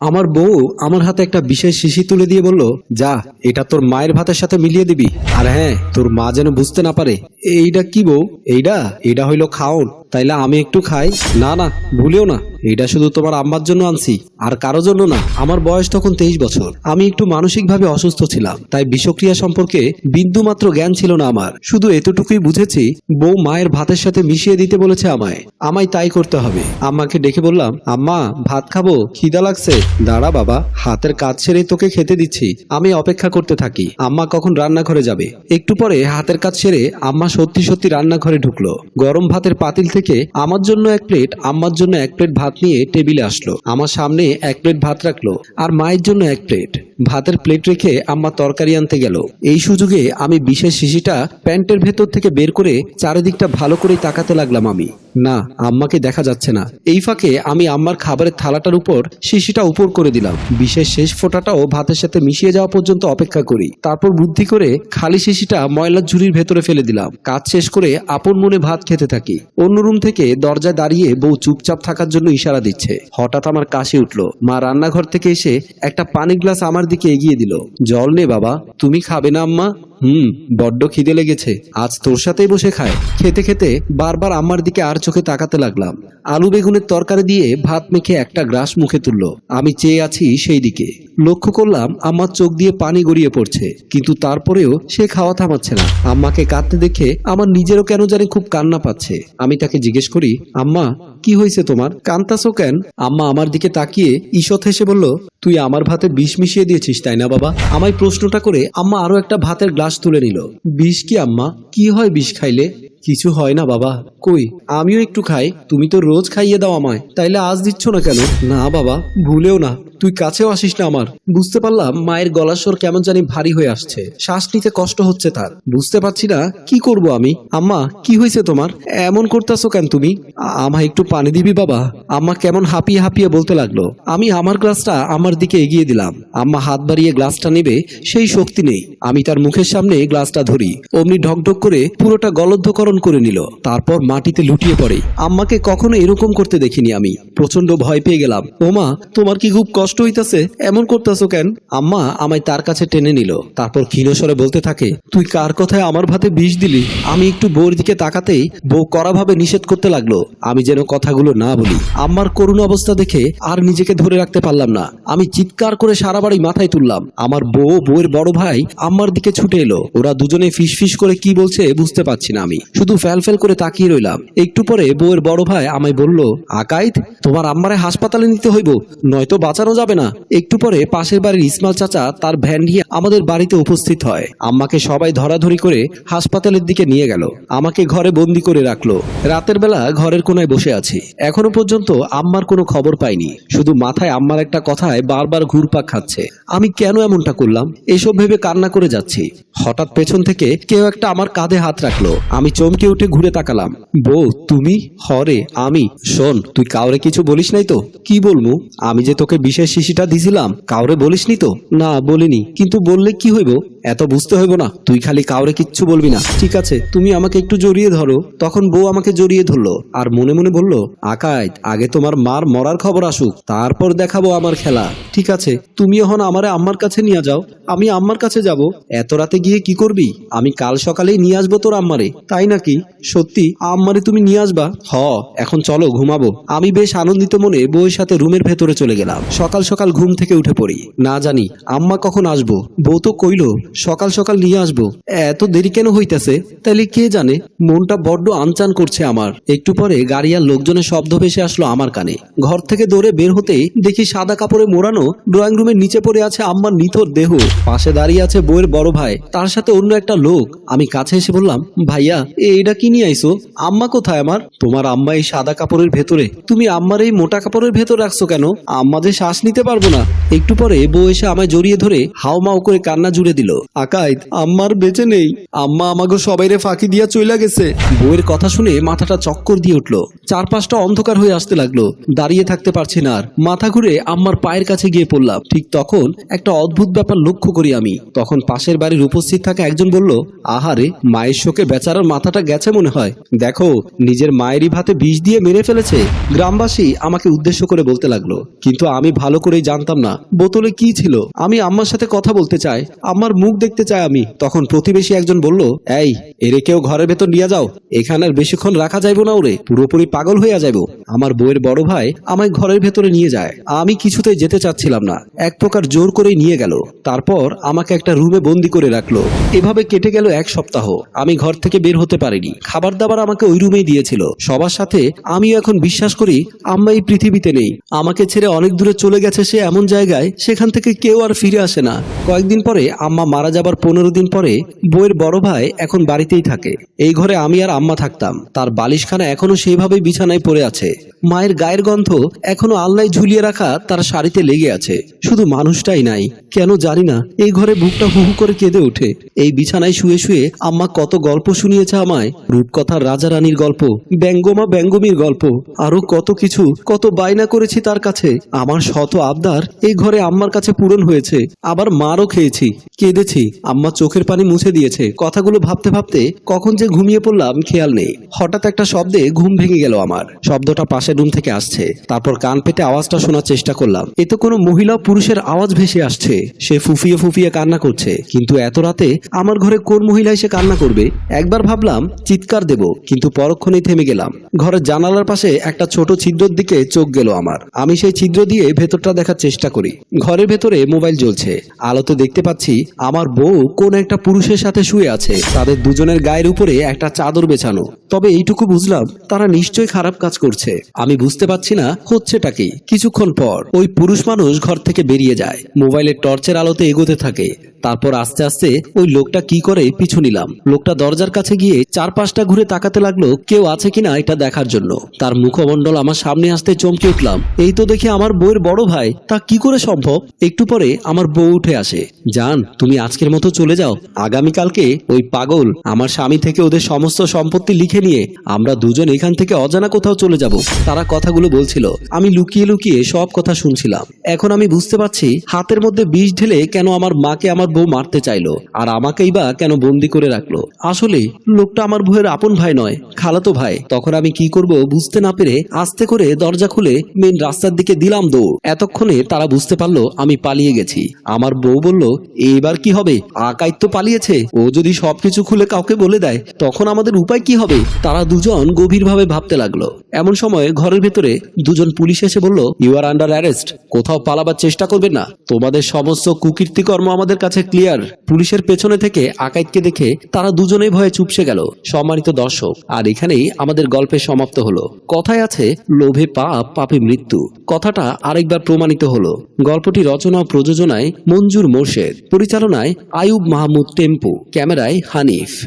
আমার বউ আমার হাতে একটা বিশেষ শিশি তুলে দিয়ে বলল, যা, এটা তোর মায়ের ভাতের সাথে মিলিয়ে দিবি। আর হ্যাঁ তোর মা যেন বুঝতে না পারে এইটা কি বউ? এইটা এটা হইল খাওন। তাইলে আমি একটু খাই? না না, ভুলেও না। এটা শুধু তোমার আম্মার জন্য আনছি, আর কারও জন্য না। আমার বয়স তখন তেইশ বছর। আমি একটু মানসিকভাবে অসুস্থ ছিলাম, তাই বিষক্রিয়া সম্পর্কে বিন্দু মাত্র জ্ঞান ছিল না আমার। শুধু এতটুকুই বুঝেছি, বউ মায়ের ভাতের সাথে মিশিয়ে দিতে বলেছে আমায়। আমায় তাই করতে হবে। আম্মাকে ডেকে বললাম, আম্মা, ভাত খাব? খিদা লাগছে? দাঁড়া বাবা, হাতের কাজ ছেড়ে তোকে খেতে দিচ্ছি। আমি অপেক্ষা করতে থাকি। আম্মা কখন রান্নাঘরে যাবে? একটু পরে হাতের কাজ সেরে আম্মা সত্যি সত্যি রান্নাঘরে ঢুকলো। গরম ভাতের পাতিল থেকে আমার জন্য এক প্লেট, আম্মার জন্য এক প্লেট ভাত নিয়ে টেবিলে আসলো। আমার সামনে এক প্লেট ভাত রাখল আর মায়ের জন্য এক প্লেট। ভাতের প্লেট রেখে আম্মা তরকারি আনতে গেল। এই সুযোগে আমি বিশেষ শিশিটা প্যান্টের ভেতর থেকে বের করে চারিদিকটা ভালো করে তাকাতে লাগলাম আমি। না, আম্মাকে দেখা যাচ্ছে না। এই ফাঁকে আমি আম্মার খাবারের থালাটার উপর শিশিটা উপর করে দিলাম। বিশেষ শেষ ফোঁটাটাও ভাতের সাথে মিশিয়ে যাওয়া পর্যন্ত অপেক্ষা করি। তারপর বুদ্ধি করে খালি শিশিটা ময়লার ঝুড়ির ভেতরে ফেলে দিলাম। কাজ শেষ করে আপন মনে ভাত খেতে থাকি। অন্য রুম থেকে দরজায় দাঁড়িয়ে বউ চুপচাপ থাকার জন্য ইশারা দিচ্ছে। হঠাৎ আমার কাশি উঠল। মা রান্নাঘর থেকে এসে একটা পানি গ্লাস আমার দিকে এগিয়ে দিল। জল নে বাবা, তুমি খাবে না আম্মা? হুম, বড্ড খিদে লেগেছে। আজ তোর সাথেই বসে খায়। খেতে খেতে বারবার আম্মার দিকে আর চোখে তাকাতে লাগলাম। আলু বেগুনের তরকারি দিয়ে ভাত মেখে একটা গ্রাস মুখে তুললো। আমি চেয়ে আছি সেই দিকে। লক্ষ্য করলাম আম্মার চোখ দিয়ে পানি গড়িয়ে পড়ছে। কিন্তু তারপরেও সে খাওয়া থামাচ্ছে না। আম্মাকে কাঁদতে দেখে আমার নিজেরও কেন জানি খুব কান্না পাচ্ছে। আমি তাকে জিজ্ঞেস করি, আম্মা কি হয়েছে তোমার? কান্তাসো কেন? আম্মা আমার দিকে তাকিয়ে ঈষৎ হেসে বলল, তুই আমার ভাতে বিষ মিশিয়ে দিয়েছিস, তাই না বাবা? আমায় প্রশ্নটা করে আম্মা আরও একটা ভাতের গ্লাস তুলে নিল। বিষ কি আম্মা? কি হয় বিষ খাইলে? কিছু হয় না বাবা। কই? আমিও একটু খাই, তুমি তো রোজ খাইয়ে দাও আমায়। তাইলে আজ দিচ্ছ না কেন? না বাবা, ভুলেও না। তুই কাছেও আসিস না আমার। বুঝতে পারলাম মায়ের গলার স্বর কেমন জানি ভারী হয়ে আসছে। শ্বাস নিতে কষ্ট হচ্ছে তার। বুঝতে পারছি না, কি করব আমি? আম্মা, কি হয়েছে তোমার? এমন করতেছো কেন তুমি? আ- আমায় একটু পানি দিবি বাবা? আম্মা কেমন হাঁপিয়ে হাঁপিয়ে বলতে লাগল। আমি আমার গ্লাসটা আমার দিকে এগিয়ে দিলাম। আম্মা হাত বাড়িয়ে গ্লাসটা নেবে, সেই শক্তি নেই। আমি তার মুখের সামনে গ্লাসটা ধরি। অমনি ঢকঢক করে পুরোটা গলদ্ধকরণ করে নিল। তারপর মাটিতে লুটিয়ে পড়ে। আম্মাকে কখনো এরকম করতে দেখিনি আমি। প্রচণ্ড ভয় পেয়ে গেলাম। ওমা, তোমার কি খুব কষ্ট হইতাছে? এমন করতেছো কেন? আম্মা আমায় তার কাছে টেনে নিল। তারপর ক্ষীণস্বরে বলতে থাকে, তুই কার কথায় আমার ভাতে বিষ দিলি? আমি একটু বউর দিকে তাকাতেই বউ কড়াভাবে নিষেধ করতে লাগল। আমি যেন কথাগুলো না বলি। আম্মার করুণ অবস্থা দেখে আর নিজেকে ধরে রাখতে পারলাম না। আমি চিৎকার করে সারা বাড়ি মাথায় তুললাম। আমার বউ, বউয়ের বড় ভাই আম্মার দিকে ছুটে এলো। ওরা দুজনে ফিস ফিস করে কি বলছে বুঝতে পারছি না আমি। শুধু ফ্যাল ফ্যাল করে তাকিয়ে রইলাম। একটু পরে বউয়ের বড় ভাই আমায় বলল, আকাইত, তোমার আম্মারে হাসপাতালে নিতে হইব। নয়তো বাঁচানো যাবে না। একটু পরে পাশের বাড়ির ইসমাল চাচা তার ভ্যান নিয়ে আমাদের বাড়িতে উপস্থিত হয়। আম্মাকে সবাই ধরাধরি করে হাসপাতালের দিকে নিয়ে গেল। আমাকে ঘরে বন্দি করে রাখল। রাতের বেলা ঘরের কোনায় বসে আছি। এখনও পর্যন্ত আম্মার কোনো খবর পাইনি। শুধু মাথায় আম্মার একটা কথায় বারবার ঘুরপাক খাচ্ছে। আমি কেন এমনটা করলাম? এসব ভেবে কান্না করে যাচ্ছি। হঠাৎ পেছন থেকে কেউ একটা আমার কাঁধে হাত রাখল। আমি চমকে উঠে ঘুরে তাকালাম। বউ, তুমি? হরে, আমি? শোন, তুই কাউরে কিছু বলিস নাই তো? কি বলব? আমি যে তোকে বিশেষ শিশিটা দিছিলাম, কাউরে বলিসনি তো? না, বলিনি। কিন্তু বললে কি হইব? এত বুঝতে হইব না। তুই খালি কাউরে কিচ্ছু বলবি না। ঠিক আছে, তুমি আমাকে একটু জড়িয়ে ধরো। তখন বউ আমাকে জড়িয়ে ধরলো আর মনে মনে বলল আকায় আগে তোমার মার মরার খবর আসুক, তারপর দেখাবো আমার খেলা। ঠিক আছে তুমি এখন আমারে আম্মার কাছে নিয়ে যাও। আমি আম্মার কাছে যাব। এত রাতে গিয়ে কি করবি? আমি কাল সকালেই নিয়ে আসব তোর আম্মারে। তাই নাকি? সত্যি, আম্মারে তুমি নিয়ে আসবা? হ, এখন চলো, ঘুমাবো। আমি বেশ আনন্দিত মনে বউয়ের সাথে রুমের ভেতরে চলে গেলাম। সকাল সকাল সকাল ঘুম থেকে উঠে পড়ি। না জানি, আম্মা কখন আসব? বউ তো কইলো, সকাল সকাল নিয়ে আসব। এত দেরি কেন হইতেছে? তাইলে কে জানে? মনটা বড্ড আনচান করছে আমার। একটু পরে গাড়ি আর লোকজনের শব্দ ভেসে আসলো আমার কানে। ঘর থেকে দৌড়ে বের হতেই দেখি সাদা কাপড়ে মোড়ানো ড্রয়িং রুমের নিচে পড়ে আছে আম্মার নিথর দেহ। পাশে দাঁড়িয়ে আছে বউয়ের বড় ভাই। তার সাথে অন্য একটা লোক। আমি কাছে এসে বললাম, ভাইয়া এইটা কি নিয়ে আইসো আম্মা কোথায় আমার? তোমার আম্মা এই সাদা কাপড়ের ভেতরে। তুমি আম্মার এই মোটা কাপড়ের ভেতর রাখছো কেন? আম্মা যে শ্বাস নিতে পারব না। একটু পরে বউ এসে আমায় জড়িয়ে ধরে হাওমাও করে কান্না জুড়ে দিল। আকাইত, আম্মার বেঁচে নেই। আম্মা আমাকে সবাইরে ফাঁকি দিয়া চইলা গেছে। বউয়ের কথা শুনে মাথাটা চক্কর দিয়ে উঠল। চারপাশটা অন্ধকার হয়ে আসতে লাগল। দাঁড়িয়ে থাকতে পারছি না আর। মাথা ঘুরে আম্মার পায়ের কাছে গিয়ে পড়লাম। ঠিক তখন একটা অদ্ভুত ব্যাপার লক্ষ্য করি আমি। তখন পাশের বাড়ির উপস্থিত থাকা একজন বলল, আহারে, মায়ের শোকে বেচারার মাথাটা গেছে মনে হয়। দেখো, নিজের মায়েরই ভাতে বিষ দিয়ে মেরে ফেলেছে। গ্রামবাসী আমাকে উদ্দেশ্য করে বলতে লাগল। কিন্তু আমি ভালো করেই জানতাম না। বোতলে কি ছিল? আমি আম্মার সাথে কথা বলতে চাই। আমার মুখ দেখতে চাই আমি। তখন প্রতিবেশী একজন বলল, এই এরে ঘরের ভেতর নিয়ে যাও, এখানে আর বেশিক্ষণ রাখা যাইবো না ওরে, পুরোপুরি পাগল হইয়া যাইব। আমার বউয়ের বড় ভাই আমায় ঘরের ভেতরে নিয়ে যায়। আমি কিছুতেই যেতে চাচ্ছিলাম না, এক প্রকার জোর করেই নিয়ে গেল। তারপর আমাকে একটা রুমে বন্দি করে রাখল। এভাবে কেটে গেল এক সপ্তাহ। আমি ঘর থেকে বের হতে পারিনি। খাবার দাবার আমাকে ওই রুমেই দিয়েছিল। সবার সাথে আমিও এখন বিশ্বাস করি, আম্মা এই পৃথিবীতে নেই। আমাকে ছেড়ে অনেক দূরে চলে গেছে সে এমন জায়গায়, সেখান থেকে কেউ আর ফিরে আসে না। কয়েকদিন পরে আম্মা মারা যাবার পনেরো দিন পরে বইয়ের বড় ভাই এখন বাড়িতেই থাকে। এই ঘরে আমি আর আম্মা থাকতাম। তার বালিশখানা এখনও সেইভাবেই বিছানায় পড়ে আছে। মায়ের গায়ের গন্ধ এখনও আলনায় ঝুলিয়ে রাখা তার শাড়িতে লেগে আছে। শুধু মানুষটাই নাই, কেন জানি না, এই ঘরে বুকটা হু হু করে কেঁদে ওঠে। এই বিছানায় শুয়ে শুয়ে আম্মা কত গল্প শুনিয়েছে আমায়। রূপকথার রাজা রানীর গল্প, ব্যঙ্গমা ব্যঙ্গমীর গল্প, আরও কত কিছু, কত বায়না করেছি তার কাছে। আমার শত আবদার এই ঘরে আম্মার কাছে পূরণ হয়েছে। আবার মারও খেয়েছি, কেঁদেছি। আম্মা চোখের পানি মুছে দিয়েছে। কথাগুলো ভাবতে ভাবতে কখন যে ঘুমিয়ে পড়লাম, খেয়াল নেই। হঠাৎ একটা শব্দে ঘুম ভেঙে গেল আমার। শব্দটা পাশের রুম থেকে আসছে। তারপর কান পেতে আওয়াজটা শোনার চেষ্টা করলাম। এতে কোনো মহিলা পুরুষের আওয়াজ ভেসে আসছে। সে ফুফিয়ে ফুফিয়ে কান্না করছে। কিন্তু এত রাতে আমার ঘরে কোন মহিলা এসে কান্না করবে? একবার ভাবলাম, চিৎকার দেব। কিন্তু পরক্ষণেই থেমে গেলাম। ঘরের জানালার পাশে একটা ছোট ছিদ্রের দিকে চোখ গেল আমার। আমি সেই ছিদ্র দিয়ে ভেতরটা দেখার চেষ্টা করি। ঘরের ভেতরে মোবাইল জ্বলছে। আলোতে দেখতে পাচ্ছি, আমার বউ কোন একটা পুরুষের সাথে শুয়ে আছে। তাদের দুজনের গায়ের উপরে একটা চাদর বেছানো। তবে এইটুকু বুঝলাম, তারা নিশ্চয়ই খারাপ কাজ করছে। আমি বুঝতে পারছি না হচ্ছেটা কি। কিছুক্ষণ পর, ওই পুরুষ মানুষ ঘর থেকে বেরিয়ে যায়। মোবাইলের টর্চের আলোতে এগোতে থাকে। তারপর আস্তে আস্তে ওই লোকটা কি করে পিছু নিলাম। লোকটা দরজার কাছে গিয়ে চার পাঁচটা ঘুরে তাকাতে লাগল, কেউ আছে কিনা এটা দেখার জন্য। তার মুখমণ্ডল আমার সামনে আসতে চমকে উঠলাম। এই তো দেখে আমার বউয়ের বড় ভাই। তা কি করে সম্ভব? একটু পরে আমার বউ উঠে আসে। জান, তুমি আজকের মতো চলে যাও। আগামীকালকে ওই পাগল আমার স্বামী থেকে ওদের সমস্ত সম্পত্তি লিখে নিয়ে আমরা দুজন এখান থেকে অজানা কোথাও চলে যাব। তারা কথাগুলো বলছিল। আমি লুকিয়ে লুকিয়ে সব কথা শুনছিলাম। এখন আমি বুঝতে পারছি হাতের মধ্যে বিষ ঢেলে কেন আমার মাকে আমার বউ মারতে চাইলো, আর আমাকেই বা কেন বন্দি করে রাখল। আসলে লোকটা আমার বউয়ের আপন ভাই নয়, খালাতো ভাই। তখন আমি কি করব বুঝতে না পেরে আস্তে করে দরজা খুলে মেন রাস্তার দিকে দিলাম দৌড়। এতক্ষণে তারা বুঝতে পারল আমি পালিয়ে গেছি। আমার বউ বলল, এইবার কি হবে? আকাই তো পালিয়েছে। ও যদি সবকিছু খুলে কাউকে বলে দেয়, তখন আমাদের উপায় কি হবে? তারা দুজন গভীরভাবে ভাবতে লাগল। এমন সময় ঘরের ভেতরে দুজন পুলিশ এসে বলল ইউ আর আন্ডার অ্যারেস্ট কোথাও পালাবার চেষ্টা করবেন না। তোমাদের সমস্ত কুকীর্তিকর্ম আমাদের কাছে ক্লিয়ার পুলিশের পেছনে থেকে আকাইতকে দেখে তারা দুজনেই ভয়ে চুপসে গেল, সম্মানিত দর্শক। আর এখানেই আমাদের গল্পের সমাপ্ত হলো। কথায় আছে, লোভে পাপ, পাপে মৃত্যু। কথাটা আরেকবার প্রমাণিত হলো। গল্পটি রচনা ও প্রযোজনায় মঞ্জুর মোর্শেদ। পরিচালনায় আয়ুব মাহমুদ টেম্পু। ক্যামেরায় হানিফ।